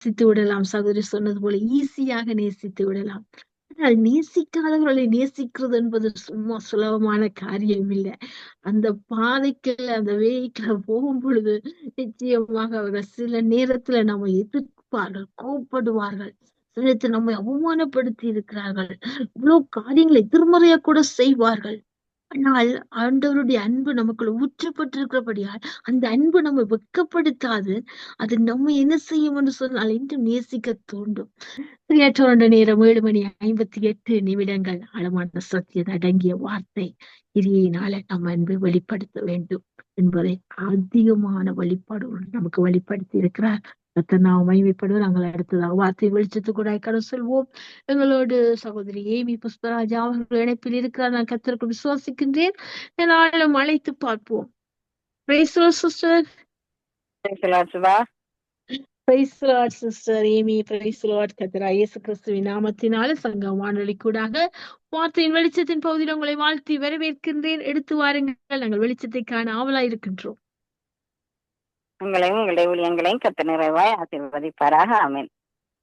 நேசித்து விடலாம் சகோதரி சொன்னது போல ஈஸியாக நேசித்து விடலாம். ஆனால் நேசிக்காதவர்களை நேசிக்கிறது என்பது சும்மா சுலபமான காரியம் இல்லை. அந்த பாதைக்குள்ள அந்த வேகிக்குள்ள போகும் பொழுது நிச்சயமாக அவர்கள் சில நேரத்துல நம்ம எதிர்ப்பார்கள் கோப்படுவார்கள் சிலத்தை நம்மை அவமானப்படுத்தி இருக்கிறார்கள். இவ்வளவு காரியங்களை எதிர்மறையா கூட செய்வார்கள். ஆனால் ஆண்டவருடைய அன்பு நமக்குள்ள ஊற்றப்பட்டிருக்கிறபடியால் அந்த அன்பு நம்ம வெக்கப்படுத்தாது அது நம்ம என்ன செய்யும் என்று சொன்னால் இன்றும் நேசிக்க தூண்டும் கிரியேற்றோண்ட நேரம் ஏழு மணி ஐம்பத்தி எட்டு நிமிடங்கள். ஆழமான சத்தியம் அடங்கிய வார்த்தை. இதையினால நம்ம அன்பை வெளிப்படுத்த வேண்டும் என்பதை அதிகமான வழிபாடு நமக்கு வெளிப்படுத்தி இருக்கிறார். கர்த்தர் நாம் மகிமைப்படுவோம் நாங்கள் அடுத்ததாக வார்த்தை வெளிச்சத்து கூட சொல்வோம் எங்களோடு சகோதரி ஏமி புஷ்பராஜா அவர்கள் இணைப்பில் இருக்கிறார். நான் கத்தருக்கு விசுவாசிக்கின்றேன். நாளும் அழைத்து பார்ப்போம். சிஸ்டர் சிஸ்டர் ஏமி கத்தரா இயேசு கிறிஸ்துவின் நாமத்தினால சங்க வானொலி கூடாக வார்த்தையின் வெளிச்சத்தின் பகுதியில் உங்களை வாழ்த்தி வரவேற்கின்றேன். எடுத்து வாருங்கள். நாங்கள் வெளிச்சத்தை காண ஆவலாயிருக்கின்றோம். உங்களையும் உங்களுடைய ஊழியங்களையும் கத்த நிறைவாய் ஆசீர்வதிப்பாராக. ஆமீன்.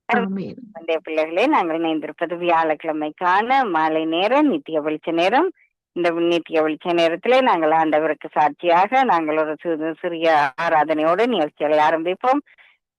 ஆமென். அன்றைய பிள்ளைகளே நாங்கள் இணைந்திருப்பது வியாழக்கிழமைக்கான மாலை நேரம் நித்திய வெளிச்ச நேரம். இந்த நித்திய வெளிச்ச நேரத்திலே நாங்கள் ஆண்டவருக்கு சாட்சியாக நாங்கள் ஒரு சிறு சிறிய ஆராதனையோடு நிகழ்ச்சிகளை ஆரம்பிப்போம்.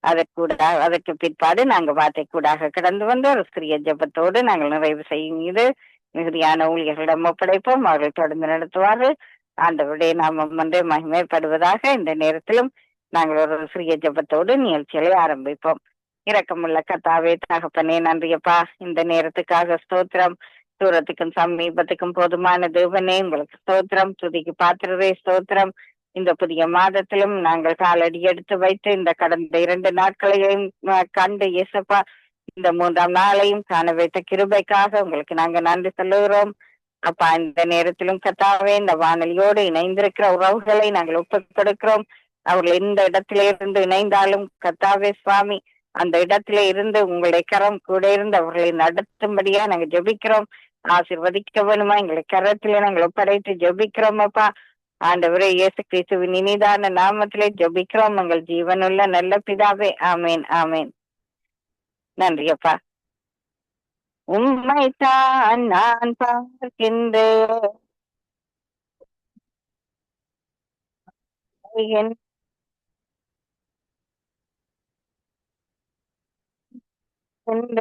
அதற்கூட அதற்கு பிற்பாடு நாங்கள் வார்த்தை கூடாக கடந்து வந்து ஒரு சிறிய ஜெபத்தோடு நாங்கள் நிறைவு செய்யும் இது மிகுதியான ஊழியர்களிடம் ஒப்படைப்போம். அவர்கள் தொடர்ந்து நடத்துவார்கள். ஆண்டவருடைய நாமம் வந்து மகிமைப்படுவதாக இந்த நேரத்திலும் நாங்கள் ஒரு சிறிய ஜபத்தோடு நிகழ்ச்சிகளை ஆரம்பிப்போம். இரக்கமுள்ள கத்தாவே தகப்பனே நன்றியப்பா. இந்த நேரத்துக்காக ஸ்தோத்திரம். தூரத்துக்கும் சமீபத்துக்கும் போதுமான தேவனே உங்களுக்கு ஸ்தோத்திரம். துதிக்கு பாத்திரதே ஸ்தோத்திரம். இந்த புதிய மாதத்திலும் நாங்கள் காலடி எடுத்து வைத்து இந்த கடந்த இரண்டு நாட்களையும் கண்டு இயேசப்பா இந்த மூன்றாம் நாளையும் காண வைத்த கிருபைக்காக உங்களுக்கு நாங்க நன்றி சொல்லுகிறோம். அப்பா இந்த நேரத்திலும் கத்தாவே இந்த வானொலியோடு இணைந்திருக்கிற உறவுகளை நாங்கள் ஒப்புக் கொடுக்கிறோம். அவர்கள் எந்த இடத்திலே இருந்து இணைந்தாலும் கத்தாவே சுவாமி அந்த இடத்திலே இருந்து உங்களுடைய கரம் கூட இருந்து அவர்களை நடத்தும்படியா நாங்க ஜெபிக்கிறோம். ஆசிர்வதிக்க வேணுமா எங்களை கரத்துல நாங்கள் ஒப்படைத்து ஜெபிக்கிறோம் அப்பா ஆண்டவரே இயேசு கிறிஸ்துவின் இனிதான நாமத்திலே ஜெபிக்கிறோம். எங்கள் ஜீவனுள்ள நல்ல பிதாவே ஆமேன் ஆமேன். நன்றி அப்பா உம்மைத்தான் நான் பார்க்கின்றேன் என் நீக்கு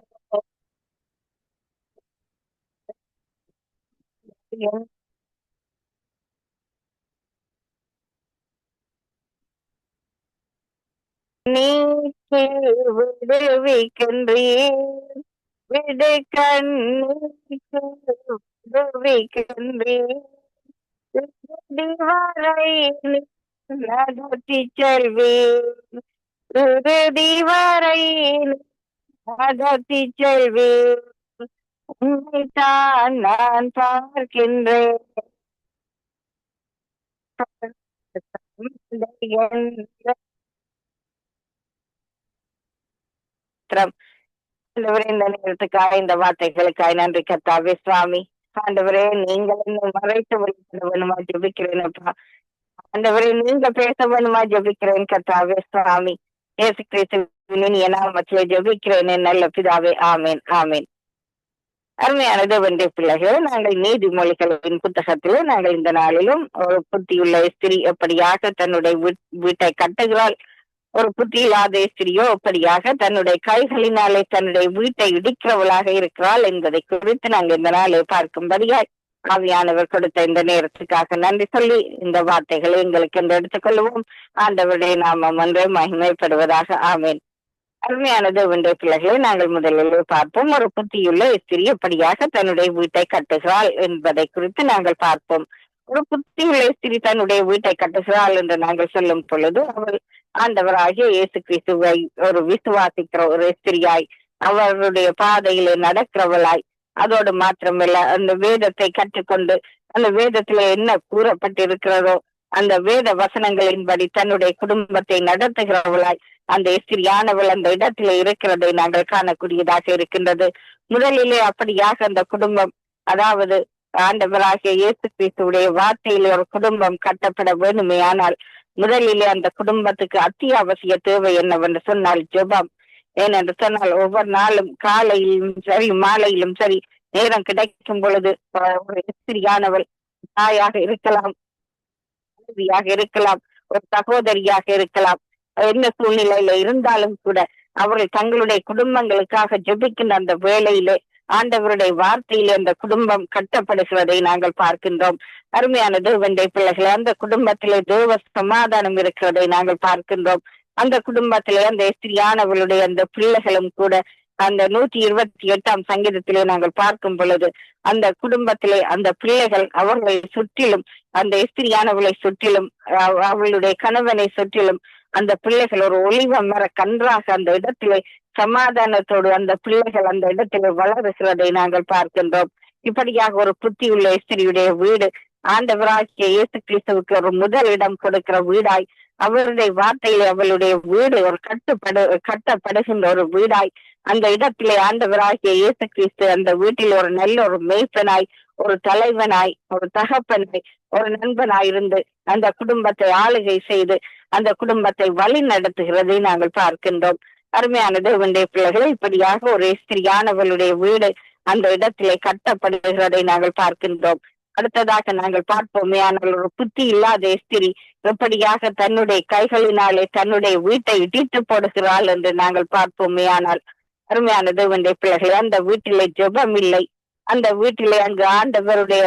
விடுவிக்கின்றீர் விடு கண்ணீக்கு விடுவிக்கின்றீர் நடத்தி செல்வீர் இறுதி வரை நடத்தி செல்வீர் உன்னைத்தான் நான் பார்க்கின்றேன். ஸ்தோத்திரம். ஆண்டவரே இந்த நேரத்துக்காக இந்த வார்த்தைகளுக்காக நன்றி கத்தாவே சுவாமி. ஆண்டவரே நீங்கள் என்னை மறைத்து வைக்க வேணுமா ஜெபிக்கிறேன் அப்பா. ஆண்டவரே நீங்க பேச வேணுமா ஜெபிக்கிறேன் கத்தாவே சுவாமி. ஏசு கிறிஸ்துவின் என் நாமத்திலே ஜெபிக்கிறேன் நல்ல பிதாவே ஆமேன் ஆமேன். அருமையானது வென்றே பிள்ளைகள் நாங்கள் நீதிமொழிகளின் புத்தகத்திலே நாங்கள் இந்த நாளிலும் ஒரு புத்தியுள்ள ஸ்திரீ எப்படியாக தன்னுடைய வீட்டை கட்டுகிறாள். ஒரு புத்தி இல்லாத ஸ்திரியோ அப்படியாக தன்னுடைய கைகளினாலே தன்னுடைய வீட்டை இடிக்கிறவளாக இருக்கிறாள் என்பதை குறித்து நாங்கள் இந்த நாளை பார்க்கும்படியாய் ஆவியானவர் கொடுத்த இந்த நேரத்துக்காக நன்றி சொல்லி இந்த வார்த்தைகளை எங்களுக்கு என்று எடுத்துக்கொள்வோம். ஆண்டவருடைய நாமம் ஒன்று மகிமைப்படுவதாக. ஆமேன். அருமையானது ஒன்றை பிள்ளைகளை நாங்கள் முதலில் பார்ப்போம். ஒரு புத்தியுள்ள ஸ்திரி எப்படியாக தன்னுடைய வீட்டை கட்டுகிறாள் என்பதை குறித்து நாங்கள் பார்ப்போம். ஒரு புத்தியுள்ள ஸ்திரீ தன்னுடைய வீட்டை கட்டுகிறாள் என்று நாங்கள் சொல்லும் பொழுது அவள் ஆண்டவராகிய இயேசு கிறிஸ்துவை ஒரு விசுவாசிக்கிற ஒரு ஸ்திரியாய் அவருடைய பாதையிலே நடக்கிறவளாய் அதோடு மாத்திரமில்ல அந்த வேதத்தை கற்றுக்கொண்டு அந்த வேதத்துல என்ன கூறப்பட்டிருக்கிறதோ அந்த வேத வசனங்களின்படி தன்னுடைய குடும்பத்தை நடத்துகிறவளாய் அந்த ஸ்திரியானவள் அந்த இடத்துல இருக்கிறதை நாங்கள் காணக்கூடியதாக இருக்கின்றது. முதலிலே அப்படியாக அந்த குடும்பம் அதாவது ஆண்டவராகிய இயேசு கிறிஸ்துடைய வார்த்தையிலே ஒரு குடும்பம் கட்டப்பட வேண்டுமே ஆனால் முதலிலே அந்த குடும்பத்துக்கு அத்தியாவசிய தேவை என்னவென்று சொன்னால் ஜெபம். ஏனென்று சொன்னால் ஒவ்வொரு நாளும் காலையிலும் சரி மாலையிலும் சரி நேரம் கிடைக்கும் பொழுது ஒரு ஸ்திரியானவள் தாயாக இருக்கலாம் மனைவியாக இருக்கலாம் ஒரு சகோதரியாக இருக்கலாம். என்ன சூழ்நிலையில இருந்தாலும் கூட அவர்கள் தங்களுடைய குடும்பங்களுக்காக ஜெபிக்கின்ற அந்த வேளையிலே ஆண்டவருடைய வார்த்தையில் அந்த குடும்பம் கட்டப்படுகிறதை நாங்கள் பார்க்கின்றோம். அருமையான தேவனுடைய பிள்ளைகளை அந்த குடும்பத்திலே தேவ சமாதானம் இருக்கிறதை நாங்கள் பார்க்கின்றோம். அந்த குடும்பத்திலே அந்த ஸ்திரியானவளுடைய அந்த பிள்ளைகளும் கூட அந்த நூத்தி இருபத்தி எட்டாம் சங்கீதத்திலே நாங்கள் பார்க்கும் பொழுது அந்த குடும்பத்திலே அந்த பிள்ளைகள் அவர்களை சுற்றிலும் அந்த ஸ்திரியானவளை சுற்றிலும் அவளுடைய கணவனை சுற்றிலும் அந்த பிள்ளைகள் ஒரு ஒளிவ மர கன்றாக அந்த இடத்திலே சமாதானத்தோடு அந்த பிள்ளைகள் அந்த இடத்தில் வளருகிறதை நாங்கள் பார்க்கின்றோம். இப்படியாக ஒரு புத்தியுள்ள ஸ்திரியுடைய வீடு ஆண்டவராகிய இயேசு கிறிஸ்துவுக்கு ஒரு முதல் இடம் கொடுக்கிற வீடாய் அவருடைய வார்த்தையிலே அவளுடைய வீடு ஒரு கட்டுப்படு கட்டப்படுகின்ற ஒரு வீடாய் அந்த இடத்திலே ஆண்டவராகிய இயேசு கிறிஸ்து அந்த வீட்டில் ஒரு நல்ல ஒரு மேய்ப்பனாய் ஒரு தலைவனாய் ஒரு தகப்பனாய் ஒரு நண்பனாய் இருந்து அந்த குடும்பத்தை ஆளுகை செய்து அந்த குடும்பத்தை வழி நடத்துகிறதை நாங்கள் பார்க்கின்றோம். அருமையான தேவனுடைய பிள்ளைகளை இப்படியாக ஒரு ஸ்திரியானவளுடைய வீடு அந்த இடத்திலே கட்டப்படுகிறதை நாங்கள் பார்க்கின்றோம். அடுத்ததாக நாங்கள் பார்ப்போமே ஆனால் ஒரு புத்தி இல்லாத ஸ்திரி எப்படியாக தன்னுடைய கைகளினாலே தன்னுடைய வீட்டை இடித்து போடுகிறாள் என்று நாங்கள் பார்ப்போமே ஆனால் அருமையான தேவனுடைய பிள்ளைகளை அந்த வீட்டிலே ஜெபம் இல்லை. அந்த வீட்டிலே அங்கு ஆண்டவருடைய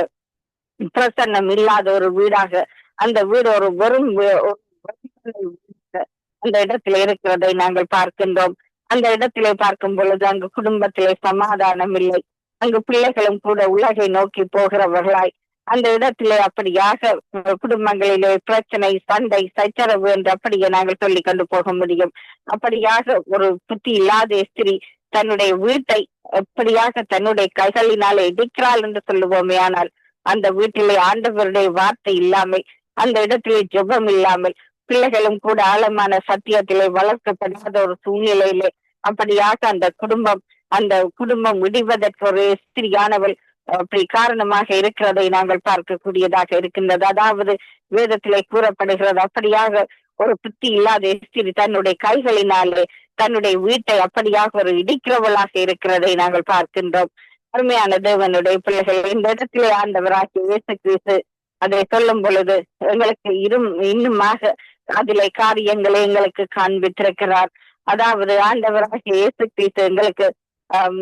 பிரசன்னம் இல்லாத ஒரு வீடாக அந்த வீடு ஒரு வெறும் வீ- ஒரு வெறுமனை வீடாக அந்த இடத்துல இருக்கிறதை நாங்கள் பார்க்கின்றோம். அந்த இடத்திலே பார்க்கும் பொழுது அங்கு குடும்பத்திலே சமாதானம் இல்லை. அங்கு பிள்ளைகளும் கூட உலகை நோக்கி போகிறவர்களாய். அந்த இடத்திலே அப்படியாக குடும்பங்களிலே பிரச்சனை சண்டை சச்சரவு என்று அப்படியே நாங்கள் சொல்லி கொண்டு போக முடியும். அப்படியாக ஒரு புத்தி இல்லாத ஸ்திரி தன்னுடைய வீட்டை எப்படியாக தன்னுடைய கைகளினாலே இடிக்கிறாள் என்று சொல்லுவோமே ஆனால் அந்த வீட்டிலே ஆண்டவருடைய வார்த்தை இல்லாமல் அந்த இடத்திலே ஜெபம் இல்லாமல் பிள்ளைகளும் கூட ஆழமான சத்தியத்திலே வளர்க்கப்படாத ஒரு சூழ்நிலையிலே அப்படியாக அந்த குடும்பம் அந்த குடும்பம் விடுவதற்கு ஒரு ஸ்திரியானவள் அப்படி காரணமாக இருக்கிறதை நாங்கள் பார்க்கக்கூடியதாக இருக்கின்றது. அதாவது வேதத்திலே கூறப்படுகிறது அப்படியாக ஒரு புத்தி இல்லாத ஸ்திரி தன்னுடைய கைகளினாலே தன்னுடைய வீட்டை அப்படியாக ஒரு இடிக்கிறவளாக இருக்கிறதை நாங்கள் பார்க்கின்றோம். அருமையான தேவனுடைய பிள்ளைகள் இந்த இடத்திலே ஆண்டவராகிய இயேசு கிறிஸ்து அதை சொல்லும் பொழுது எங்களுக்கு இரும் இன்னுமாக அதிலே காரியங்களை எங்களுக்கு காண்பித்திருக்கிறார். அதாவது ஆண்டவராக இயேசு கிறிஸ்து எங்களுக்கு ஆஹ்,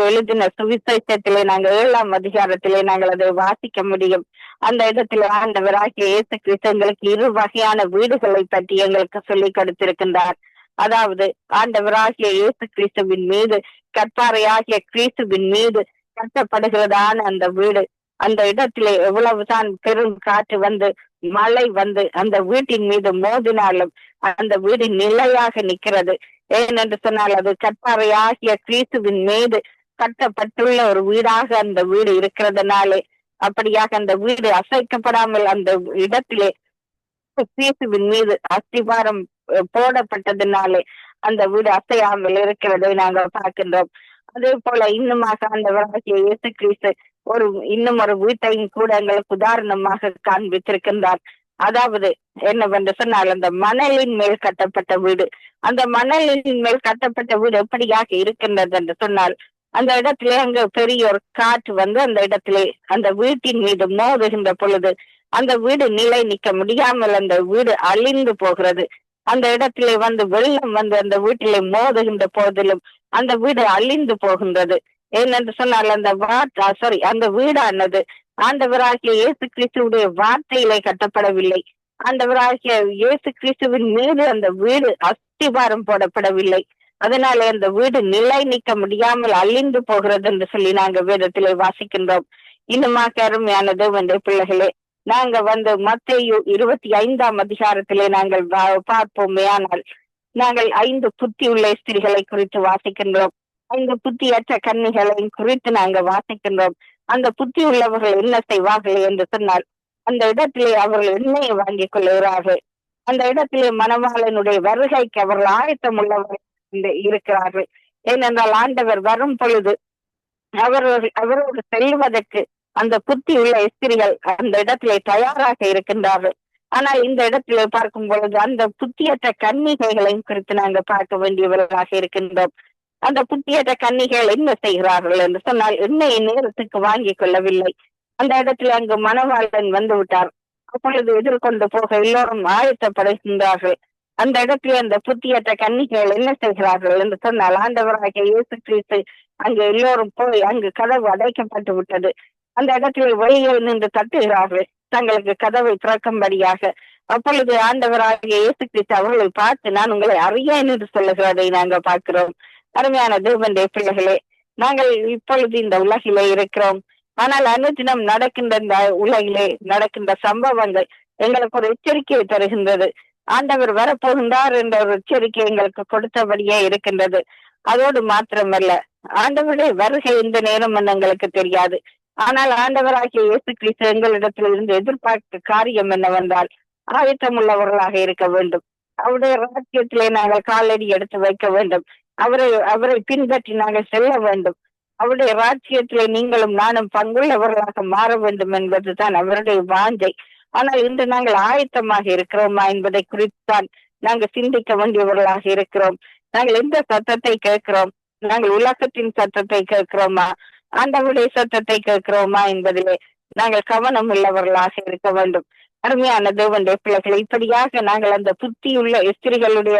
எழுதின சுவிசேஷத்திலே நாங்கள் ஏழாம் அதிகாரத்திலே நாங்கள் அதை வாசிக்க முடியும். அந்த இடத்துல ஆண்டவராகிய இயேசு கிறிஸ்து எங்களுக்கு இரு வகையான வீடுகளை பற்றி எங்களுக்கு சொல்லிக் கொடுத்திருக்கின்றார். அதாவது ஆண்டவராகிய இயேசு கிறிஸ்துவின் மீது கற்பாறையாகிய கிறிஸ்துவின் மீது கட்டப்படுகிறதான அந்த வீடு. அந்த இடத்திலே எவ்வளவுதான் பெரும் காற்று வந்து மழை வந்து அந்த வீட்டின் மீது மோதினாலும் அந்த வீடு நிலையாக நிற்கிறது. ஏனென்று சொன்னால் அது கற்பாறையாகிய கிறிஸ்துவின் மீது கட்டப்பட்டுள்ள ஒரு வீடாக அந்த வீடு இருக்கிறதுனாலே அப்படியாக அந்த வீடு அசைக்கப்படாமல் அந்த இடத்திலே கிறிஸ்துவின் மீது அஸ்திவாரம் போடப்பட்டதுனாலே அந்த வீடு அசையாமல் இருக்கிறதை நாங்கள் பார்க்கின்றோம். அதே போல இன்னுமாக அந்த இயேசு கிறிஸ்து ஒரு இன்னும் ஒரு வீட்டையும் கூட எங்களுக்கு உதாரணமாக காண்பித்திருக்கின்றார். அதாவது என்னவென்று சொன்னால் அந்த மணலின் மேல் கட்டப்பட்ட வீடு. அந்த மணலின் மேல் கட்டப்பட்ட வீடு எப்படியாக இருக்கின்றது என்று சொன்னால் அந்த இடத்திலே அங்க பெரிய ஒரு காற்று வந்து அந்த இடத்திலே அந்த வீட்டின் மீது மோதுகின்ற பொழுது அந்த வீடு நிலை நிக்க முடியாமல் அந்த வீடு அழிந்து போகிறது. அந்த இடத்திலே வந்து வெள்ளம் வந்து அந்த வீட்டிலே மோதுகின்ற போதிலும் அந்த வீடு அழிந்து போகின்றது. ஏனென்று சொன்னால் அந்த வார்த்தை சாரி அந்த வீடானது ஆண்டவராகிய இயேசு கிறிஸ்துவுடைய வார்த்தையிலே கட்டப்படவில்லை. ஆண்டவராகிய இயேசு கிறிஸ்துவின் மீது அந்த வீடு அஸ்திவாரம் போடப்படவில்லை. அதனாலே அந்த வீடு நிலை நிற்க முடியாமல் அழிந்து போகிறது என்று சொல்லி நாங்க வேதத்திலே வாசிக்கின்றோம். இன்னுமாக அருமையான வந்து பிள்ளைகளே நாங்க வந்து மத்தேயு இருபத்தி ஐந்தாம் அதிகாரத்திலே நாங்கள் பார்ப்போமே. ஆனால் நாங்கள் ஐந்து புத்தி உள்ள ஸ்திரிகளை குறித்து வாசிக்கின்றோம். இந்த புத்தியற்ற கன்னிகளை குறித்து நாங்க வாசிக்கின்றோம். அந்த புத்தி உள்ளவர்கள் என்ன செய்வார்கள் என்று சொன்னால் அந்த இடத்திலே அவர்கள் எண்ணெயை வாங்கிக் கொள்கிறார்கள் அந்த இடத்திலே மணவாளனுடைய வருகைக்கு அவர்கள் ஆயத்தம் உள்ளவர்கள் இருக்கிறார்கள். ஏனென்றால் ஆண்டவர் வரும் பொழுது அவர்கள் அவரோடு செல்வதற்கு அந்த புத்தி உள்ள ஸ்திரிகள் அந்த இடத்திலே தயாராக இருக்கின்றார்கள். ஆனால் இந்த இடத்துல பார்க்கும் பொழுது அந்த புத்தியற்ற கன்னிகைகளையும் குறித்து நாங்க பார்க்க வேண்டியவர்களாக இருக்கின்றோம். அந்த புத்தியற்ற கன்னிகள் என்ன செய்கிறார்கள் என்று சொன்னால் எண்ணெயை நேரத்துக்கு வாங்கிக் கொள்ளவில்லை. அந்த இடத்துல அங்கு மணவாளன் வந்து விட்டார். அப்பொழுது எதிர்கொண்டு போக எல்லோரும் ஆயத்தப்படுகின்றார்கள். அந்த இடத்துல அந்த புத்தியற்ற கன்னிகள் என்ன செய்கிறார்கள் என்று சொன்னால் ஆண்டவராக இயேசு கிறிஸ்து அங்கு எல்லோரும் போய் அங்கு கதவு அடைக்கப்பட்டு விட்டது. அந்த இடத்தில் வெளியே நின்று தட்டுகிறார்கள். தங்களுக்கு கதவை திறக்கும்படியாக. அப்பொழுது ஆண்டவராகிய இயேசு கிறிஸ்து அவர்களை பார்த்து நான் உங்களை அறியேன் என்று சொல்லுகிறதை நாங்கள் பார்க்கிறோம். அருமையான தேவனுடைய பிள்ளைகளே நாங்கள் இப்பொழுது இந்த உலகிலே இருக்கிறோம். ஆனால் அனுதினம் நடக்கின்ற இந்த உலகிலே நடக்கின்ற சம்பவங்கள் எங்களுக்கு ஒரு எச்சரிக்கையை தருகின்றது. ஆண்டவர் வரப்போகின்றார் என்ற ஒரு எச்சரிக்கை எங்களுக்கு கொடுத்தபடியே இருக்கின்றது. அதோடு மாத்திரமல்ல ஆண்டவருடைய வருகை இந்த நேரம் எங்களுக்கு தெரியாது. ஆனால் ஆண்டவராகிய இயேசு கிறிஸ்து எங்களிடத்தில் இருந்து எதிர்பார்க்க காரியம் என்னவென்றால் ஆயத்தம் உள்ளவர்களாக இருக்க வேண்டும். அவருடைய ராஜ்யத்திலே நாங்கள் காலடி எடுத்து வைக்க வேண்டும். அவரை அவரை பின்பற்றி நாங்கள் செல்ல வேண்டும். அவருடைய ராஜ்யத்திலே நீங்களும் நானும் பங்குள்ளவர்களாக மாற வேண்டும் என்பதுதான் அவருடைய வாஞ்சை. ஆனால் இன்று நாங்கள் ஆயத்தமாக இருக்கிறோமா என்பதை குறித்தான் நாங்கள் சிந்திக்க வேண்டியவர்களாக இருக்கிறோம். நாங்கள் எந்த சத்தத்தை கேட்கிறோம்? நாங்கள் உலகத்தின் சத்தத்தை கேட்கிறோமா? ஆண்டவருடைய சத்தத்தை கேட்கிறோமா என்பதிலே நாங்கள் கவனம் உள்ளவர்களாக இருக்க வேண்டும். அருமையான தேவனுடைய பிள்ளைகள் இப்படியாக நாங்கள் அந்த புத்தியுள்ள ஸ்திரிகளுடைய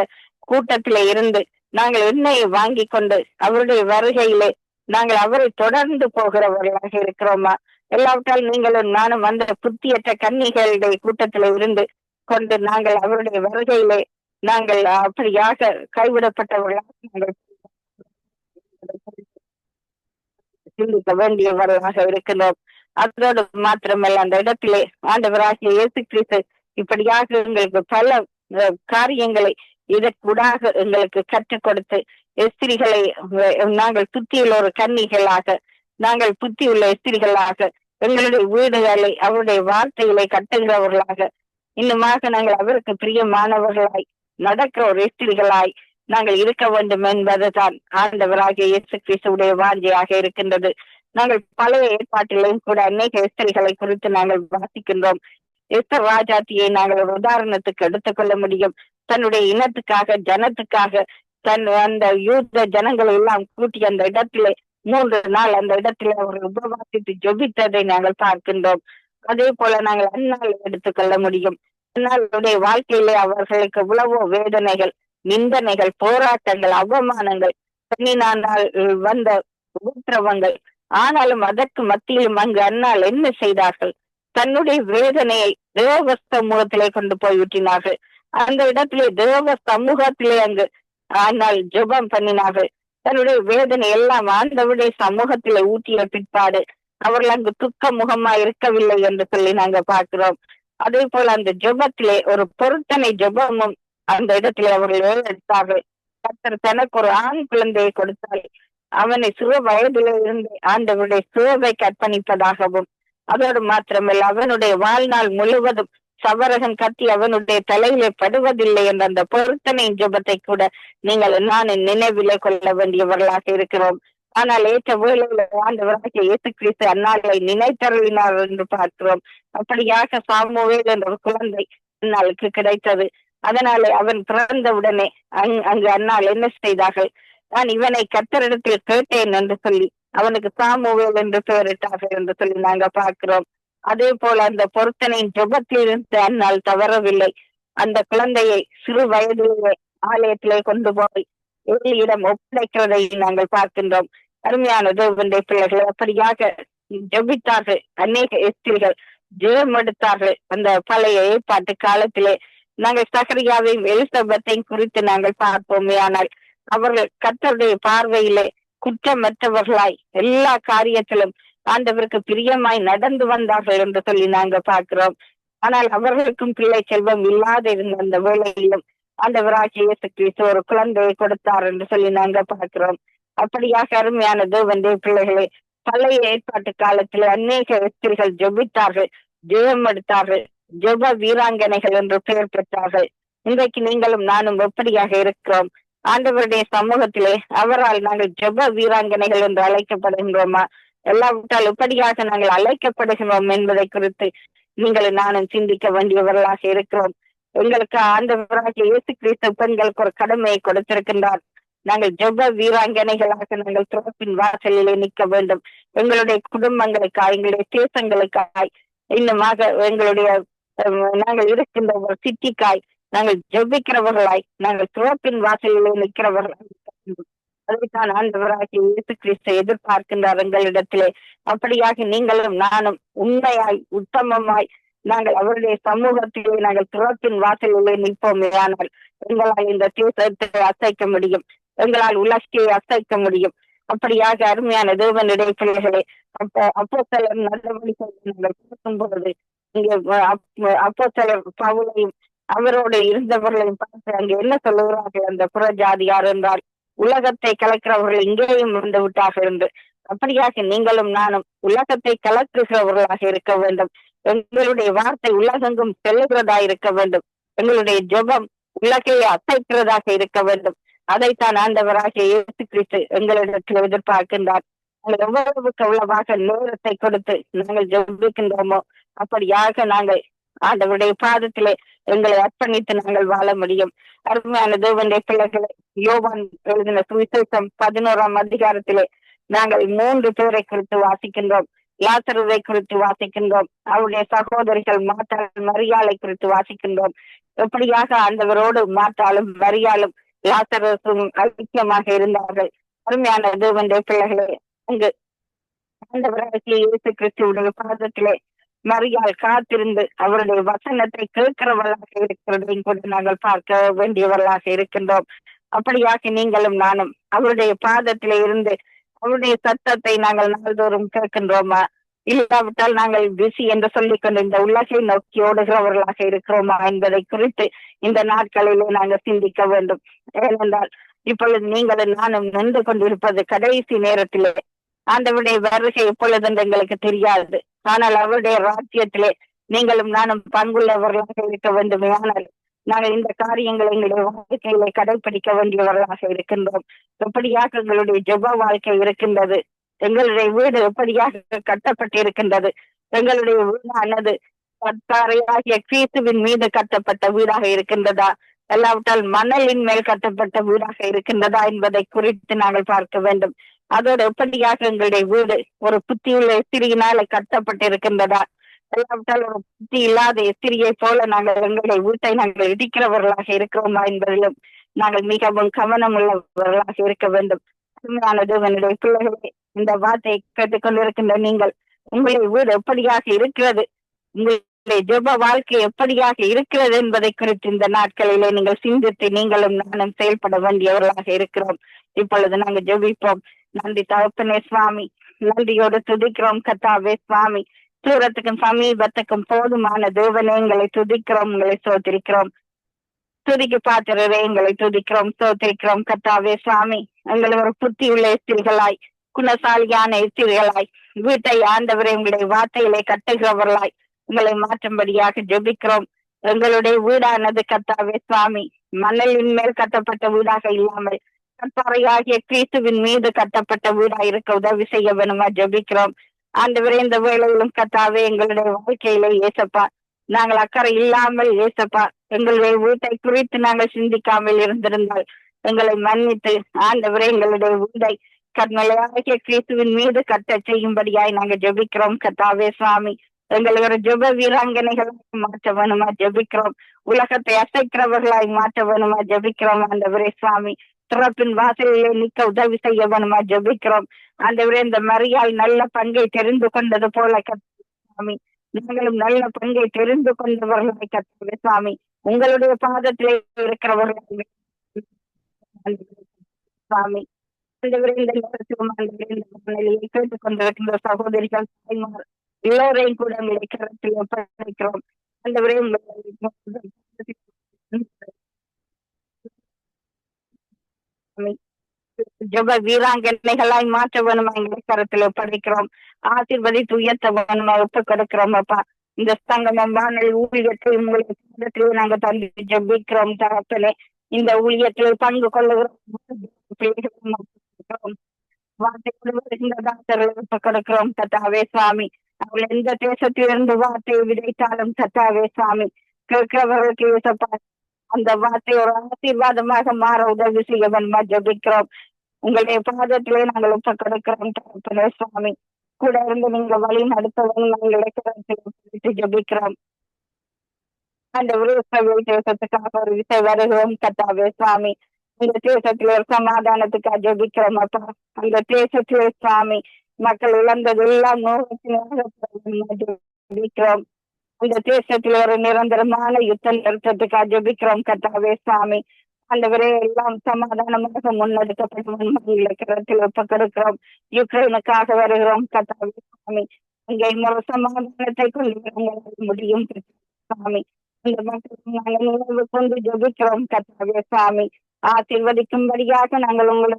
கூட்டத்திலே இருந்து நாங்கள் எண்ணெயை வாங்கி கொண்டு அவருடைய வருகையிலே நாங்கள் அவரை தொடர்ந்து போகிறவர்களாக இருக்கிறோமா? எல்லாவற்றால் நீங்களும் நானும் அந்த புத்தியற்ற கன்னிகளுடைய கூட்டத்தில் இருந்து கொண்டு நாங்கள் அவருடைய வருகையிலே நாங்கள் அப்படியாக கைவிடப்பட்டவர்களாக நாங்கள் சிந்திக்க வேண்டியவர்களாக இருக்கின்றோம். அதோடு மாத்திரமல்ல அந்த இடத்திலே ஆண்டவராகிய இயேசு கிறிஸ்து இப்படியாக எங்களுக்கு பல காரியங்களை இதற்குடாக எங்களுக்கு கற்றுக் கொடுத்து எஸ்திரிகளை நாங்கள் புத்தியுள்ள ஒரு கன்னிகளாக நாங்கள் புத்தியுள்ள எஸ்திரிகளாக எங்களுடைய வீடுகளை அவருடைய வார்த்தைகளை கட்டுகிறவர்களாக இன்னுமாக நாங்கள் அவருக்கு பிரியமானவர்களாய் நடக்கிற ஒரு எஸ்திரிகளாய் நாங்கள் இருக்க வேண்டும் என்பதுதான் ஆண்டவராகிய இயேசு கிறிஸ்துடைய வாஞ்சையாக இருக்கின்றது. நாங்கள் பழைய ஏற்பாட்டிலையும் கூட அநேக எஸ்திரிகளை குறித்து நாங்கள் வாசிக்கின்றோம். எஸ்தர் ராஜாத்தியை நாங்கள் ஒரு உதாரணத்துக்கு எடுத்துக்கொள்ள முடியும். தன்னுடைய இனத்துக்காக ஜனத்துக்காக தன் அந்த யூத ஜனங்களை எல்லாம் கூட்டி அந்த இடத்திலே மூன்று நாள் அந்த இடத்திலே அவர்கள் உபவாசித்து ஜெபித்ததை நாங்கள் பார்க்கின்றோம். அதே போல நாங்கள் அந்நாள் எடுத்துக்கொள்ள முடியும். அந்நாளுடைய வாழ்க்கையிலே அவர்களுக்கு எவ்வளவோ வேதனைகள் நிந்தனைகள் போராட்டங்கள் அவமானங்கள் பெண்ணினால் வந்த உத்தரவங்கள் ஆனாலும் அதற்கு மத்தியிலும் அங்கு அன்னால் என்ன செய்தார்கள்? தன்னுடைய வேதனையை தேவஸ்த மூலத்திலே கொண்டு போய் விட்டினார்கள் அந்த இடத்திலே தேவ சமூகத்திலே அங்கு ஆனால் ஜெபம் பண்ணினார்கள். தன்னுடைய வேதனை எல்லாம் ஆண்டவுடைய சமூகத்திலே ஊட்டிய பிற்பாடு அவர்கள் அங்கு துக்க முகமா இருக்கவில்லை என்று சொல்லி நாங்க பார்க்கிறோம். அதே போல அந்த ஜெபத்திலே ஒரு பொருத்தனை ஜெபமும் அந்த இடத்திலே அவர்கள் எடுத்தார்கள் கத்தர் தனக்கு ஒரு ஆண் குழந்தையை கொடுத்தால் அவனை சிறு வயதிலே இருந்து ஆண்டவருடைய சேவை கற்பணிப்பதாகவும் அதோடு மாத்திரமல்ல அவனுடைய வாழ்நாள் முழுவதும் சவரகன் கத்தி அவனுடைய தலையிலே படுவதில்லை என்ற அந்த பொருத்தனை ஜபத்தை கூட நீங்கள் நான் நினைவிலே கொள்ள வேண்டியவர்களாக இருக்கிறோம். ஆனால் ஏற்ற வேளையில ஆண்டவராக இயேசு கிறிஸ்து அந்நாளை நினைத்தருளினார் என்று பார்க்கிறோம். அப்படியாக சாமுவேல் என்ற ஒரு குழந்தை அந்நாளுக்கு கிடைத்தது. அதனாலே அவன் பிறந்த உடனே அங் அங்கு அந்நாள் என்ன செய்தார்கள்? நான் இவனை கத்தரிடத்தில் கேட்டேன் என்று சொல்லி அவனுக்கு சாமுவேல் என்று பெயரிட்டார்கள் என்று சொல்லி நாங்க பார்க்கிறோம். அதே போல அந்த பொருத்தனையின் ஜெபத்திலிருந்து அந்நாள் தவறவில்லை. அந்த குழந்தையை சிறு வயதிலேயே ஆலயத்திலே கொண்டு போய் ஏழியிடம் ஒப்படைக்கிறதை நாங்கள் பார்க்கின்றோம். அருமையான தேவந்தை பிள்ளைகள் அப்படியாக ஜபித்தார்கள் அநேக எஸ்திரிகள் ஜெயம் எடுத்தார்கள். அந்த பழைய ஏற்பாட்டு காலத்திலே நாங்கள் சகரியாவையும் எலிசபத்தையும் குறித்து நாங்கள் பார்ப்போமே. ஆனால் அவர்கள் கத்தருடைய பார்வையிலே குற்றமற்றவர்களாய் எல்லா காரியத்திலும் ஆண்டவருக்கு பிரியமாய் நடந்து வந்தார்கள் என்று சொல்லி நாங்க பார்க்கிறோம். ஆனால் அவர்களுக்கும் பிள்ளை செல்வம் இல்லாத இருந்த அந்த வேளையிலும் ஆண்டவராகிய இயேசு கிறிஸ்து ஒரு குழந்தையை கொடுத்தார் என்று சொல்லி நாங்க பார்க்கிறோம். அப்படியாக அருமையான தேவனுடைய பிள்ளைகளை பழைய ஏற்பாட்டு காலத்தில் அநேக வெற்றிகள் ஜெபித்தார்கள் ஜெயம் எடுத்தார்கள் ஜெப வீராங்கனைகள் என்று பெயர் பெற்றார்கள். இன்றைக்கு நீங்களும் நானும் எப்படியாக இருக்கிறோம்? ஆண்டவருடைய சமூகத்திலே அவரால் நாங்கள் ஜெப வீராங்கனைகள் என்று அழைக்கப்படுகின்றோமா? எல்லாவிட்டால் எப்படியாக நாங்கள் அழைக்கப்படுகிறோம் என்பதை குறித்து நீங்களும் நானும் சிந்திக்க வேண்டியவர்களாக இருக்கிறோம். எங்களுக்கு ஆண்டவராகிய இயேசு கிறிஸ்து பெண்களுக்கு ஒரு கடமையை கொடுத்திருக்கின்றார். நாங்கள் ஜெப வீராங்கனைகளாக நாங்கள் துறப்பின் வாசலிலே நிற்க வேண்டும். எங்களுடைய குடும்பங்களுக்காய் எங்களுடைய தேசங்களுக்காய் இன்னுமாக எங்களுடைய நாங்கள் இருக்கின்ற ஒரு சிட்டிக்காய் நாங்கள் ஜெபிக்கிறவர்களாய் நாங்கள் துறப்பின் வாசலிலே நிற்கிறவர்களாய் அதைத்தான் ஆண்டவராகிய இயேசு கிறிஸ்து எதிர்பார்க்கின்றார் எங்களிடத்திலே அப்படியாக நீங்களும் நானும் உண்மையாய் உத்தமமாய் நாங்கள் அவருடைய சமூகத்திலே நாங்கள் துறப்பின் வாசலிலே நிற்போமே. ஆனால் எங்களால் இந்த தேசத்தை அசைக்க முடியும். எங்களால் உலகத்தை அசைக்க முடியும். அப்படியாக அருமையான தேவனுடைய பிள்ளைகளே அப்ப அப்போ சிலர் நடவடிக்கை நாங்கள் பார்க்கும் பொழுது இங்கே அப்போ சிலர் பவுலையும் அவரோடு இருந்தவர்களையும் பார்த்து அங்கே என்ன சொல்லுகிறார்கள் அந்த புறஜாதியார் என்றால் உலகத்தை கலக்கிறவர்கள் இங்கேயும் இருந்து விட்டாக இருந்து. அப்படியாக நீங்களும் நானும் உலகத்தை கலக்குகிறவர்களாக இருக்க வேண்டும். எங்களுடைய வார்த்தை உலகெங்கும் செல்லுகிறதா இருக்க வேண்டும். எங்களுடைய ஜெபம் உலகையை அசைக்கிறதாக இருக்க வேண்டும். அதைத்தான் ஆண்டவராக இயேசு கிறிஸ்து எங்களிடத்தில் எதிர்பார்க்கின்றார். நாங்கள் எவ்வளவுக்கு எவ்வளவாக நேரத்தை கொடுத்து நாங்கள் ஜெபிக்கின்றோமோ அப்படியாக நாங்கள் ஆண்டவருடைய பாதத்திலே எங்களை அர்ப்பணித்து நாங்கள் வாழ முடியும். அருமையான தேவனுடைய பிள்ளைகளை யோவான் எழுதின சுவிசேஷம் பதினோராம் அதிகாரத்திலே நாங்கள் மூன்று பேரை குறித்து வாசிக்கின்றோம். லாசருவை குறித்து வாசிக்கின்றோம். அவருடைய சகோதரிகள் மாத்தாள் மரியாளை குறித்து வாசிக்கின்றோம். எப்படியாக அந்தவரோடு மாத்தாலும் மரியாளும் லாசரசும் ஐக்கியமாக இருந்தார்கள். அருமையான தேவனுடைய பிள்ளைகளே அங்கு ஆண்டவராகிய இயேசு கிறிஸ்துவுடைய பாதத்திலே மறியால் காத்திருந்து அவருடைய வசனத்தை கேட்கிறவர்களாக இருக்கிறதையும் கூட நாங்கள் பார்க்க வேண்டியவர்களாக இருக்கின்றோம். அப்படியாக நீங்களும் நானும் அவருடைய பாதத்திலே இருந்து அவருடைய சத்தத்தை நாங்கள் நாள்தோறும் கேட்கின்றோமா? இல்லாவிட்டால் நாங்கள் பிஸி என்று சொல்லிக் கொண்டு இந்த உலகை நோக்கி ஓடுகிறவர்களாக இருக்கிறோமா என்பதை குறித்து இந்த நாட்களிலே நாங்கள் சிந்திக்க வேண்டும். ஏனென்றால் இப்பொழுது நீங்களும் நானும் நின்று கொண்டிருப்பது கடைசி நேரத்திலே. ஆண்டவருடைய வருகை எப்பொழுது என்று எங்களுக்கு தெரியாது. ஆனால் அவருடைய ராஜ்யத்திலே நீங்களும் நானும் பங்குள்ளவர்களாக இருக்க வேண்டுமே. ஆனால் நாங்கள் இந்த காரியங்களை எங்களுடைய வாழ்க்கையில கடைபிடிக்க வேண்டியவர்களாக இருக்கின்றோம். எப்படியாக எங்களுடைய ஜெப வாழ்க்கை இருக்கின்றது? எங்களுடைய வீடு எப்படியாக கட்டப்பட்டிருக்கின்றது? எங்களுடைய வீடானது கத்தாரையாகிய கிறிஸ்துவின் மீது கட்டப்பட்ட வீடாக இருக்கின்றதா? அல்லாவிட்டால் மணலின் மேல் கட்டப்பட்ட வீடாக இருக்கின்றதா என்பதை குறித்து நாங்கள் பார்க்க வேண்டும். அதோட எப்படியாக எங்களுடைய வீடு ஒரு புத்தியுள்ள எத்திரியினால கட்டப்பட்டிருக்கின்றதா இல்லாவிட்டால் ஒரு புத்தி இல்லாத எத்திரியை போல நாங்கள் எங்களுடைய வீட்டை நாங்கள் இடிக்கிறவர்களாக இருக்கிறோமா என்பதிலும் நாங்கள் மிகவும் கவனம் உள்ளவர்களாக இருக்க வேண்டும். உண்மையானது என்னுடைய பிள்ளைகளே இந்த வார்த்தையை கேட்டுக்கொண்டிருக்கின்ற நீங்கள் உங்களுடைய வீடு எப்படியாக இருக்கிறது? உங்களுடைய ஜெப வாழ்க்கை எப்படியாக இருக்கிறது என்பதை குறித்து இந்த நாட்களிலே நீங்கள் சிந்தித்து நீங்களும் நானும் செயல்பட வேண்டியவர்களாக இருக்கிறோம். இப்பொழுது நாங்கள் ஜெபிப்போம். நன்றி தகப்பனே சுவாமி. நன்றியோடு துதிக்கிறோம் கத்தாவே சுவாமி. தூரத்துக்கும் சமீபத்துக்கும் போதுமான தேவனே எங்களை துதிக்கிறோம் உங்களை சோத்திருக்கிறோம் துதிக்கு பாத்திரரே எங்களை துதிக்கிறோம் சோத்திருக்கிறோம் கத்தாவே சுவாமி. எங்களை ஒரு புத்தி உள்ள எஸ்திரிகளாய் குணசாலியான எஸ்திரிகளாய் வீட்டை ஆண்டவரை உங்களுடைய வார்த்தைகளை கட்டுகிறவர்களாய் உங்களை மாற்றும்படியாக ஜெபிக்கிறோம். எங்களுடைய வீடானது கத்தாவே சுவாமி. மணலின் மேல் கட்டப்பட்ட வீடாக இல்லாமல் கட்டாரையாகிய கிறிஸ்துவின் மீது கட்டப்பட்ட வீடா இருக்க உதவி செய்ய வேணுமா ஜெபிக்கிறோம். ஆண்டவரே இந்த வேலையிலும் கத்தாவே எங்களுடைய வாழ்க்கையில ஏசப்பா நாங்கள் அக்கறை இல்லாமல் ஏசப்பா எங்களுடைய வீட்டை குறித்து நாங்கள் சிந்திக்காமல் இருந்திருந்தால் எங்களை மன்னித்து ஆண்டவரே எங்களுடைய வீடை கண்மலையாகிய கிறிஸ்துவின் மீது கட்ட செய்யும்படியாய் நாங்கள் ஜெபிக்கிறோம். கத்தாவே சுவாமி எங்களை ஒரு ஜெப மாற்ற வேணுமா ஜெபிக்கிறோம். உலகத்தை அசைக்கிறவர்களாய் மாற்ற வேணுமா ஜெபிக்கிறோம். ஆண்டவரே சுவாமி திறப்பின் வாசலிலே நிக்க உதவி செய்ய வேணுமா? ஜபிக்கிறோம். ஆண்டவரே இந்த மரியாள் நல்ல பங்கை தெரிந்து கொண்டது போல கத்தாமி சுவாமி. நீங்களும் நல்ல பங்கை தெரிந்து கொண்டவர்களை கத்தவே சுவாமி. உங்களுடைய பாதத்திலே இருக்கிறவர்கள் சுவாமி. கேட்டுக் கொண்டிருக்கின்ற சகோதரிகள் எல்லோரையும் கூட உங்களுடைய கரத்தில் ஒப்படைக்கிறோம். ஜப வீராங்கனைகளாய் மாற்ற வேணுமா? எங்களை கரத்தில் ஒப்படைக்கிறோம். ஆசீர்வதித்து உயர்த்த வேணுமா? ஒப்பு கொடுக்கிறோம் அப்பா. இந்த சங்கமம் வானொலி ஊழியத்தை உங்களுக்கு நாங்க தந்து ஜபிக்கிறோம் தகப்பனே இந்த ஊழியத்தில் பங்கு கொள்ளுகிறோம் வார்த்தை கொடுக்கிறோம் தத்தாவே சுவாமி. அவள் எந்த தேசத்திலிருந்து வார்த்தையை விதைத்தாலும் தத்தாவே சுவாமி. கேட்கிறவர்களுக்கு அந்த வார்த்தை ஒரு ஆசீர்வாதமாக மாற உதவி செய்ய ஜபிக்கிறோம் உங்களுடைய பாதத்திலே நாங்கள் ஒப்ப கொடுக்கிறோம் தகப்பனே சுவாமி. கூட இருந்து நீங்க வழி நடத்தவும் நாங்கள் ஜபிக்கிறோம். அந்த விருப்ப தேசத்துக்காக ஒரு விசை வருகிறோம் கத்தாவே சுவாமி. இந்த தேசத்தில் ஒரு சமாதானத்துக்காக ஜபிக்கிறோம் அப்பா. அந்த தேசத்திலே சுவாமி மக்கள் இழந்தது எல்லாம் ஜபிக்கிறோம். இந்த தேசத்துல ஒரு நிரந்தரமான யுத்த நிறுத்தத்துக்காக ஜபிக்கிறோம் கத்தாவே சுவாமி ஆண்டவரே எல்லாம் சமாதானமாக முன்னெடுக்கப்பட்ட கரத்தில் ஒப்பக்கெடுக்கிறோம். யுக்ரைனுக்காக வருகிறோம் கத்தாவே சுவாமி இங்கே இன்னொரு சமாதானத்தை கொண்டு முடியும் சுவாமி இந்த மக்கள் கொண்டு ஜபிக்கிறோம் கத்தாவே சுவாமி ஆசீர்வதிக்கும்படியாக நாங்கள் உங்களை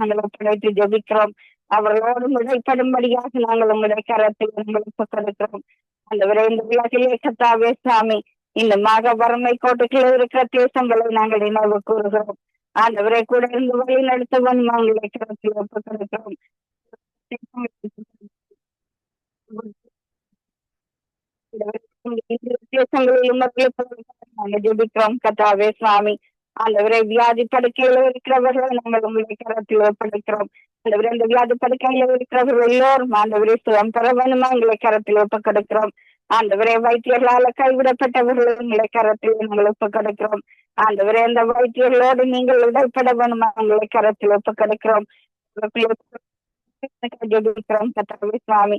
நாங்கள் ஒப்படைத்து ஜபிக்கிறோம். அவர்களோடு முறைப்படும்படியாக நாங்கள் உங்களுடைய கரத்தில் உங்களுக்கு கொடுக்கிறோம் ஆண்டவரே இந்த உலகிலே கத்தாவே சாமி. இந்த மாக வறுமை கோட்டுக்குள்ள இருக்கிற தேசங்களை நாங்கள் நினைவு கூறுகிறோம். ஆண்டவரை கூட இருந்து வழி நடத்துவன் உங்களை கரத்தில் ஒப்பு நாங்கள் ஜெபிக்கிறோம். கத்தாவே சுவாமி ஆண்டவரை வியாதி படுக்கையில இருக்கிறவர்கள் நாங்கள் உங்களுடைய கரத்தில் ஒப்படைக்கிறோம். ஆண்டவரே அந்த வியாதி படுக்கையில இருக்கிறவர்கள் எல்லோரும் ஆண்டவரே சுகம் பெற வேணுமா எங்களை கரத்தில் ஒப்பக்கெடுக்கிறோம். ஆண்டவரே வைத்தியர்களால கைவிடப்பட்டவர்கள் எங்களை கரத்தில் நாங்கள் ஒப்பக்கெடுக்கிறோம். ஆண்டவரே அந்த வைத்தியர்களோடு நீங்கள் உடற்பட வேணுமா எங்களை கரத்தில் ஒப்பக்கெடுக்கிறோம். சுவாமி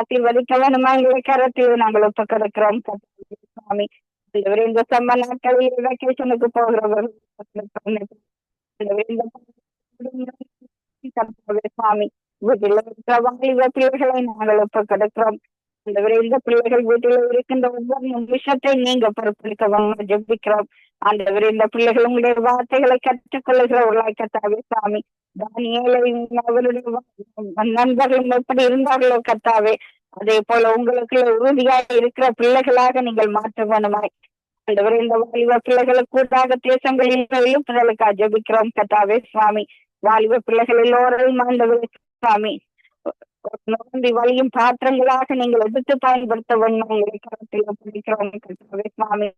ஆசீர்வதிக்க வேணுமா எங்களை கரத்தில் நாங்கள் ஒப்பக்கெடுக்கிறோம். சுவாமி இந்த சம்ம நாட்களில் வெக்கேஷனுக்கு போகிறவர்கள் சுவாமி வீட்டில் இருக்கிற வாலிப பிள்ளைகளை நாங்கள் இப்ப கிடைக்கிறோம் இந்த இந்த பிள்ளைகள் வீட்டில் இருக்கின்ற ஒவ்வொரு நிமிஷத்தை நீங்க பொறுப்பளிக்கவங்க ஜெபிக்கிறோம் அந்த இந்த பிள்ளைகள் உங்களுடைய வார்த்தைகளை கற்றுக்கொள்ளுகிறவர்களாய் கத்தாவே சாமி தானியலை அவருடைய நண்பர்களும் எப்படி இருந்தார்களோ கத்தாவே அதே போல உங்களுக்கு உறுதியாக இருக்கிற பிள்ளைகளாக நீங்கள் மாற்ற வேணுமாய் ஆண்டவர் இந்த வாலிப பிள்ளைகளுக்கு கூட்டாக தேசங்களில் பிள்ளைகளுக்கு ஜபிக்கிறோம். கத்தாவே சுவாமி. வாலிப பிள்ளைகள் எல்லோரையும் ஆண்டவர் சுவாமி. நோம்பி வழியும் பாத்திரங்களாக நீங்கள் எடுத்து பயன்படுத்த வேண்டும் உங்களை கருத்தில் பிடிக்கிறோம் கத்தாவே சுவாமி.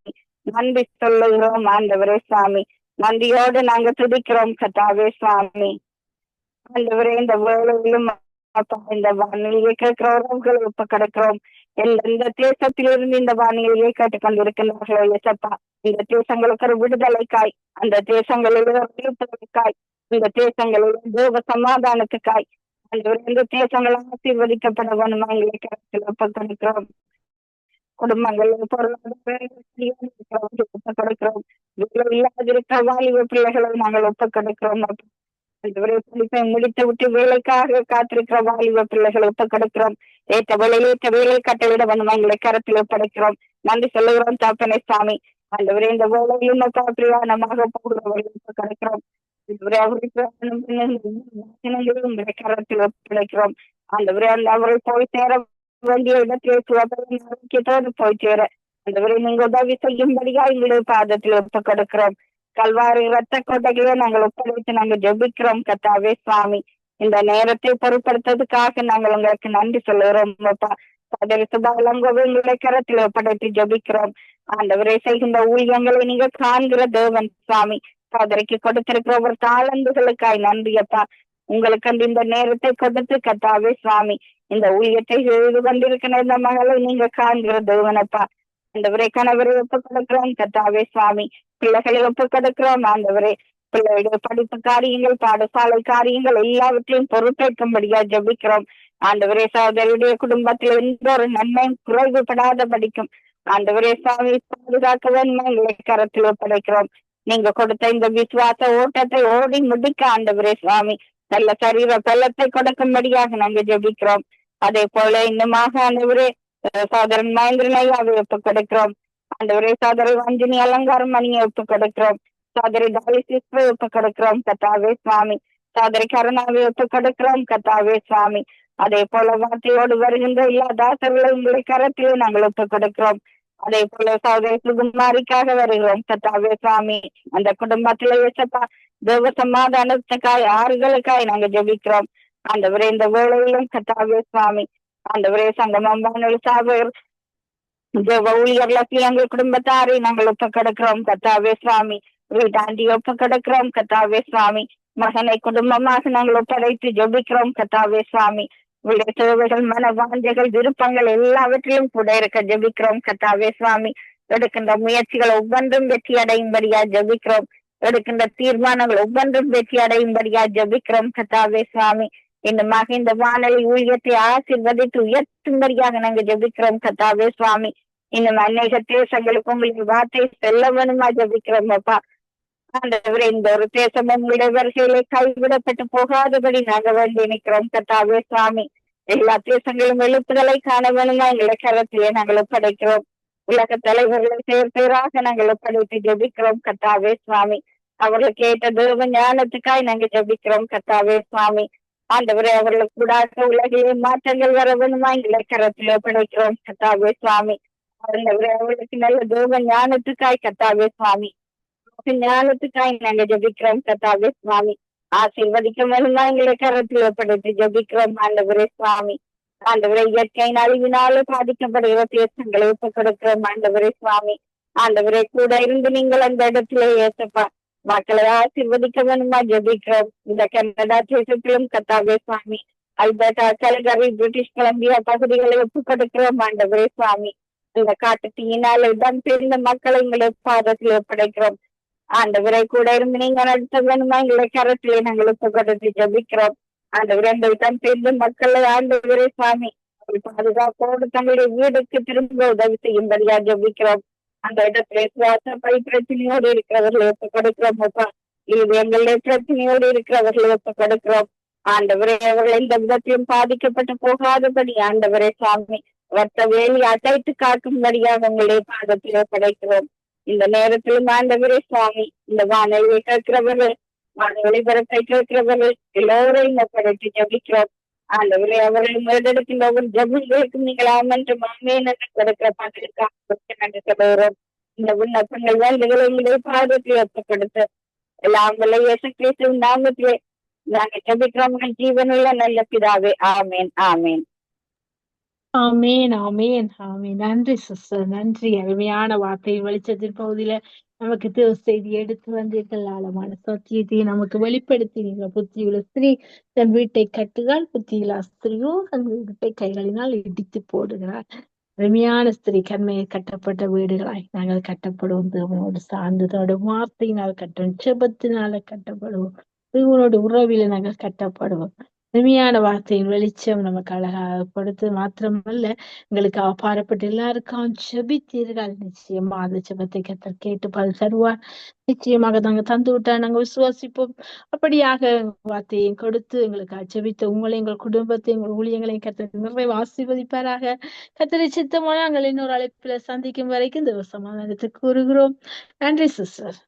நன்றி சொல்லுகிறோம் ஆண்டவரே சுவாமி. நன்றியோடு நாங்க துடிக்கிறோம் கத்தாவே சுவாமி. ஆண்டவரே இந்த வேலையிலும் பார்த்தோம் இந்த வானிலையை கேட்கிறவர்கள் இப்ப கிடைக்கிறோம் இந்த தேசத்திலிருந்து இந்த வானிலையை கேட்டுக் கொண்டிருக்கின்றார்களோ எசப்பா இந்த தேசங்களுக்கு ஒரு விடுதலைக்காய் அந்த தேசங்களில் விடுதலைக்காய் இந்த தேசங்களில் தேவ சமாதானத்துக்காய். அந்த தேசங்கள் ஆசீர்வதிக்கப்பட வேணுமா எங்களை கருத்தில் ஒப்ப கொடுக்கிறோம் குடும்பங்கள் பொருளாதாரம் இல்லாதிருக்க வாலிப பிள்ளைகளை நாங்கள் ஒப்பு கொடுக்கிறோம் இதுவரை படிப்பை முடித்து விட்டு வேலைக்காக காத்திருக்கிற வாலிப பிள்ளைகளை ஒப்ப கொடுக்கிறோம் ஏற்ற வேலையில் ஏற்ற வேலை கட்டவிட வந்து எங்களை கரத்தில் ஒப்படைக்கிறோம். நன்றி சொல்லுகிறோம் தாப்பனை சாமி. ஆண்டவரே இந்த வேலையில் பிரயாணமாக போகிறவர்கள் ஒப்ப கொடுக்கிறோம் இதுவரை அவருக்கு கரத்தில் ஒப்படைக்கிறோம். ஆண்டவரே அந்த அவரை போய் சேர வேண்டிய இடத்திலே சுகாதாரம் போய் சேர. ஆண்டவரை நீங்க உதவி செய்யும்படியா எங்களுடைய பாதத்தில் ஒப்ப கொடுக்கிறோம் கல்வாரி ரத்த கோட்டைகளே நாங்கள் ஒப்படைத்து நாங்கள் ஜெபிக்கிறோம் கத்தாவே சுவாமி. இந்த நேரத்தை பொருட்படுத்துறதுக்காக நாங்கள் உங்களுக்கு நன்றி சொல்லுகிறோம் அப்பா. சுபாலங்கோவை உங்களை கரத்தில் ஒப்படைத்து ஜபிக்கிறோம். ஆண்டவரை செய்கின்ற ஊழியங்களை நீங்க காண்கிற தேவன் சுவாமி. சோதரிக்கு கொடுத்திருக்கிற ஒரு தாளந்துகளுக்காய் நன்றி அப்பா. உங்களுக்கு அந்த இந்த நேரத்தை கொடுத்து கத்தாவே சுவாமி. இந்த ஊழியத்தை செய்து கொண்டிருக்கிற இந்த மகளை நீங்க காண்கிற தேவனப்பா ஆண்டவரை கணவரை ஒப்பு கொடுக்கிறோம் கத்தாவே சுவாமி பிள்ளைகளை ஒப்பு கொடுக்கிறோம் ஆண்டவரே பிள்ளைகளுடைய படிப்பு காரியங்கள் பாடசாலை காரியங்கள் எல்லாவற்றையும் பொறுப்பேற்கும்படியா ஜபிக்கிறோம். ஆண்டவரே சகோதரியுடைய குடும்பத்தில் எந்த ஒரு நன்மையும் குறைவுபடாத படிக்கும் ஆண்டவரே சுவாமி பாதுகாக்க வேண்டும் கரத்தில் ஒப்படைக்கிறோம். நீங்க கொடுத்த இந்த விசுவாச ஓட்டத்தை ஓடி முடிக்க ஆண்டவரே சுவாமி நல்ல சரீர பலத்தை கொடுக்கும்படியாக நாங்க ஜபிக்கிறோம். அதே போல இன்னுமாக ஆண்டவரே சாதரன் மகேந்திரனை அதை ஒப்பு கொடுக்கிறோம் ஆண்டவரே சாதரை வஞ்சினி அலங்காரம் மணியை ஒப்பு கொடுக்கிறோம் சாதரை தாலிசிஸ்வை ஒப்பு கொடுக்கிறோம் கத்தாவே சுவாமி. சாதரி கருணாவை ஒப்பு கொடுக்கிறோம் கத்தாவே சுவாமி. அதே போல வார்த்தையோடு வருகின்ற எல்லா தாசர்களை உங்களை கரத்திலே நாங்கள் ஒப்பு கொடுக்கிறோம் அதே போல சகோதரி சுகுமாரிக்காக வருகிறோம். கத்தாவே சுவாமி. அந்த குடும்பத்தில வச்சப்பா தேவ சமாதானத்துக்காய் ஆறுகளுக்காய் நாங்க ஜெபிக்கிறோம். அந்த இந்த வேளையிலும் கத்தாவே சுவாமி. ஆண்டவரே சங்கமம் சாவர் தேவ ஊழியர்களுக்கு எங்கள் குடும்பத்தாரை நாங்கள் ஒப்ப கிடக்கிறோம் கத்தாவே சுவாமி. வீட்டாண்டி ஒப்ப கிடக்கிறோம் கத்தாவே சுவாமி. மகனை குடும்பமாக நாங்கள் ஒப்படைத்து ஜெபிக்கிறோம். கத்தாவே சுவாமி. உடைய தேவைகள் மன வாஞ்சைகள் விருப்பங்கள் எல்லாவற்றிலும் கூட இருக்க ஜெபிக்கிறோம். கத்தாவே சுவாமி. எடுக்கின்ற முயற்சிகள் ஒவ்வொன்றும் வெற்றி அடையும்படியா ஜெபிக்கிறோம். எடுக்கின்ற தீர்மானங்கள் ஒவ்வொன்றும் வெற்றி அடையும்படியா ஜெபிக்கிறோம். கத்தாவே சுவாமி. இன்னுமாக இந்த வானொலி ஊழியத்தை ஆசிர்வதித்து உயர்த்தும்படியாக நாங்கள் ஜபிக்கிறோம் கத்தாவே சுவாமி. இன்னும் அநேக தேசங்களுக்கு உங்களுக்கு வார்த்தை செல்ல வேணுமா ஜபிக்கிறோம் அப்பா. ஆண்டவர் இந்த ஒரு தேசம் உங்களுடைய வருகையிலே கைவிடப்பட்டு போகாதபடி நாங்கள் வேண்டி நிற்கிறோம் கத்தாவே சுவாமி. எல்லா தேசங்களும் எழுப்புதலை காண வேணுமா எங்களை கரத்திலே நாங்கள் ஒப்படைக்கிறோம். உலக தலைவர்களை பேர் நாங்கள் ஒப்படைத்து ஜபிக்கிறோம் கத்தாவே சுவாமி. அவர்களுக்கு ஏற்ற தேவ ஞானத்துக்காய் நாங்கள் ஜபிக்கிறோம் கத்தாவே சுவாமி. ஆண்டவரே அவர்களுக்கு கூடாத உலகிலே மாற்றங்கள் வர வேணுமா எங்களை கரத்தில் ஒப்படைக்கிறோம். கத்தாவே சுவாமி. ஆண்டவரே அவர்களுக்கு நல்ல தேவ ஞானத்துக்காய் கத்தாவே சுவாமி. ஞானத்துக்காய் நாங்க ஜபிக்கிறோம் கத்தாவே சுவாமி. ஆசீர்வதிக்க வேணுமா எங்களை கரத்தில் ஒப்படைத்து ஜபிக்கிறோம் ஆண்டவரே சுவாமி. ஆண்டவரை இயற்கையின் அழிவினால பாதிக்கப்படுகிற தேசங்களை ஒப்பு கொடுக்கிறோம் ஆண்டவரே சுவாமி. ஆண்டவரே கூட இருந்து நீங்கள் அந்த இடத்திலே ஏசப்பா. மக்களை ஆசீர்வதிக்க வேணுமா ஜபிக்கிறோம் இந்த கனடா தேசத்திலும் கத்தாவே சுவாமி அல்பர்டா கலகரி பிரிட்டிஷ் கொலம்பியா பகுதிகளை ஒப்பு கொடுக்கிறோம் ஆண்டவரே சுவாமி இந்த காட்டு தீயினால் இடம் பெருந்த மக்களை எங்களை பாதத்தில் ஒப்படைக்கிறோம் ஆண்டவரை கூட இருந்து நீங்க நடத்த வேணுமா எங்களை கரத்திலே நாங்கள் ஒப்பு கொடுத்து ஜபிக்கிறோம் ஆண்டவரை இந்த இடம் பெருந்த மக்களை ஆண்டவரே சுவாமி பாதுகாப்போடு தங்களுடைய வீடுக்கு திரும்ப உதவி செய்யும்படியா ஜபிக்கிறோம் அந்த இடத்துல சுவாச பிரச்சனையோடு இருக்கிறவர்களை ஒப்பு கொடுக்கிறோம் அப்பா இது எங்களுடைய பிரச்சனையோடு இருக்கிறவர்களை கொடுக்கிறோம் ஆண்டவரே அவர்கள் எந்த விதத்திலும் பாதிக்கப்பட்டு போகாதபடி ஆண்டவரே சாமி ரத்த வேலி அடைத்து காக்கும்படியாக உங்களுடைய பாதத்திலே படைக்கிறோம். இந்த நேரத்திலும் ஆண்டவரே சுவாமி இந்த வானொலியை கேட்கிறவர்கள் வானொலி பரப்பை கேட்கிறவர்கள் எல்லோரையும் ஒப்படைத்து ஜபிக்கிறோம். ஆண்டவரே அவர்கள் முதலெடுக்கின்ற ஒரு ஜபங்களுக்கும் நீங்கள் ஆமென்று மாமேன் என்று கொடுக்கிற பதிலுக்காக நன்றி சொல்லுகிறோம் இந்த விண்ணப்பங்கள் வேண்டுகளை உங்களுடைய பாதத்தில் ஒப்புக்கொடுத்து எல்லாம் வல்ல இயேசு கிறிஸ்துவின் நாமத்திலே நாங்கள் ஜபிக்கிறோம். ஜீவனுள்ள நல்ல பிதாவே ஆமேன் ஆமேன். ஆமேன் ஆமேன் ஆமேன். நன்றி சிஸ்டர். நன்றி. அருமையான வார்த்தை வெளிச்சத்தின் பகுதியில நமக்கு தேவ செய்தி எடுத்து வந்தீர்கள். ஆழமான சத்தியத்தை நமக்கு வெளிப்படுத்தினீர்கள். புத்தியுள்ள ஸ்திரீ தன் வீட்டை கட்டுகிறாள். புத்தியில்லா ஸ்திரீயோ தன் வீட்டை கைகளினால் இடித்து போடுகிறாள். அருமையான ஸ்திரீ கண்மையை கட்டப்பட்ட வீடுகளாய் நாங்கள் கட்டப்படுவோம். தேவனோடு சார்ந்ததோட வார்த்தையினால் கட்டுவோம். செபத்தினால கட்டப்படுவோம். தேவனோட உறவில நாங்கள் கட்டப்படுவோம். அருமையான வார்த்தையின் வெளிச்சம் நமக்கு கொடுத்து மாத்திரமல்ல எங்களுக்கு அப்பாறப்பட்டு எல்லாருக்கும் செபித்தீர்கள் நிச்சயமா அந்த செபத்தை கத்தர் கேட்டு பல் தருவார். நிச்சயமாக நாங்க தந்து விட்டா நாங்க விசுவாசிப்போம். அப்படியாக வார்த்தையும் கொடுத்து எங்களுக்கு செபித்த உங்களை எங்கள் குடும்பத்தை எங்கள் ஊழியங்களையும் கத்தர் நிறைவு ஆசீர்வதிப்பாராக. கத்தரை சித்தமான நாங்கள் இன்னொரு அழைப்புல சந்திக்கும் வரைக்கும் இந்த சமாதானத்துக்கு கூறுகிறோம் நன்றி சிஸ்டர்.